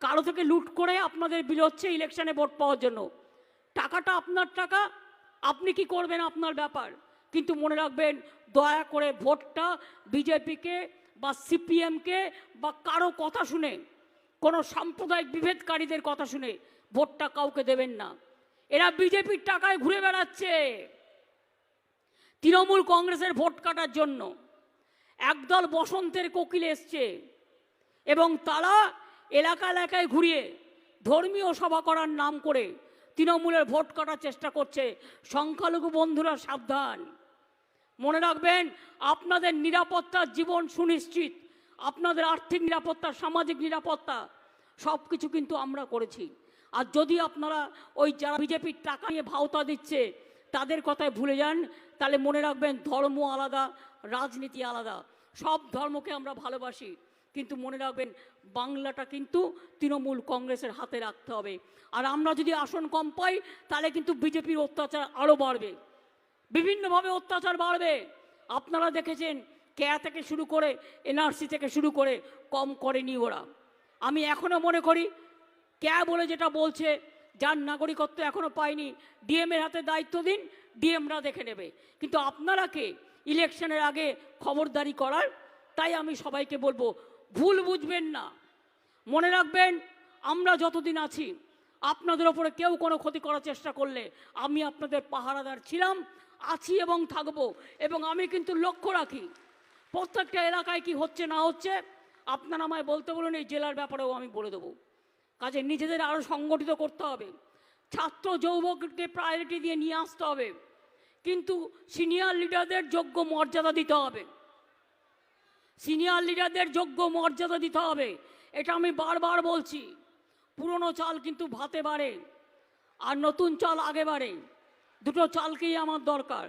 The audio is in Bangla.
কারও থেকে লুট করে আপনাদের বিল হচ্ছে ইলেকশনে ভোট পাওয়ার জন্য। টাকাটা আপনার টাকা, আপনি কি করবেন আপনার ব্যাপার? কিন্তু মনে রাখবেন, দয়া করে ভোটটা বিজেপিকে বা সিপিএমকে বা কারও কথা শুনে, কোনো সাম্প্রদায়িক বিভেদকারীদের কথা শুনে ভোটটা কাউকে দেবেন না। এরা বিজেপির টাকায় ঘুরে বেড়াচ্ছে। তৃণমূল কংগ্রেসের ভোট কাটার জন্য একদল বসন্তের কোকিল এসছে এবং তারা এলাকা এলাকায় ঘুরিয়ে ধর্মীয় সভা করার নাম করে তৃণমূলের ভোট কাটার চেষ্টা করছে সংখ্যালঘু বন্ধুরা সাবধান। মনে রাখবেন, আপনাদের নিরাপত্তার জীবন সুনিশ্চিত, আপনাদের আর্থিক নিরাপত্তা, সামাজিক নিরাপত্তা সব কিছু কিন্তু আমরা করেছি। আর যদি আপনারা ওই যারা বিজেপির টাকা নিয়ে ভাওতা দিচ্ছে, তাদের কথায় ভুলে যান, তাহলে মনে রাখবেন ধর্ম আলাদা, রাজনীতি আলাদা, সব ধর্মকে আমরা ভালোবাসি। কিন্তু মনে রাখবেন, বাংলাটা কিন্তু তৃণমূল কংগ্রেসের হাতে রাখতে হবে। আর আমরা যদি আসন কম পাই, তাহলে কিন্তু বিজেপির অত্যাচার আরও বাড়বে। বিভিন্নভাবে অত্যাচার বাড়বে। আপনারা দেখেছেন কেয়া থেকে শুরু করে এনআরসি থেকে শুরু করে কম করেনি ওরা। আমি এখনও মনে করি ক্যা বলে যেটা বলছে, যার নাগরিকত্ব এখনও পায়নি ডিএমের হাতে দায়িত্ব দিন, ডিএমরা দেখে নেবে। কিন্তু আপনারাকে ইলেকশনের আগে খবরদারি করার, তাই আমি সবাইকে বলব ভুল বুঝবেন না। মনে রাখবেন, আমরা যতদিন আছি, আপনাদের ওপরে কেউ কোনো ক্ষতি করার চেষ্টা করলে আমি আপনাদের পাহারাদার ছিলাম, আছি এবং থাকব। এবং আমি কিন্তু লক্ষ্য রাখি, প্রত্যেকটা এলাকায় কি হচ্ছে না হচ্ছে, আপনারা আমায় বলতে বলুন, এই জেলার ব্যাপারেও আমি বলে দেবো। কাজে নিজেদের আরও সংগঠিত করতে হবে, ছাত্র যৌবককে প্রায়োরিটি দিয়ে নিয়ে আসতে হবে, কিন্তু সিনিয়র লিডারদের যোগ্য মর্যাদা দিতে হবে। সিনিয়র লিডারদের যোগ্য মর্যাদা দিতে হবে। এটা আমি বারবার বলছি। পুরনো চাল কিন্তু ভাতে বাড়ে, আর নতুন চাল আগে বাড়ে। দুটো চালকেই আমার দরকার।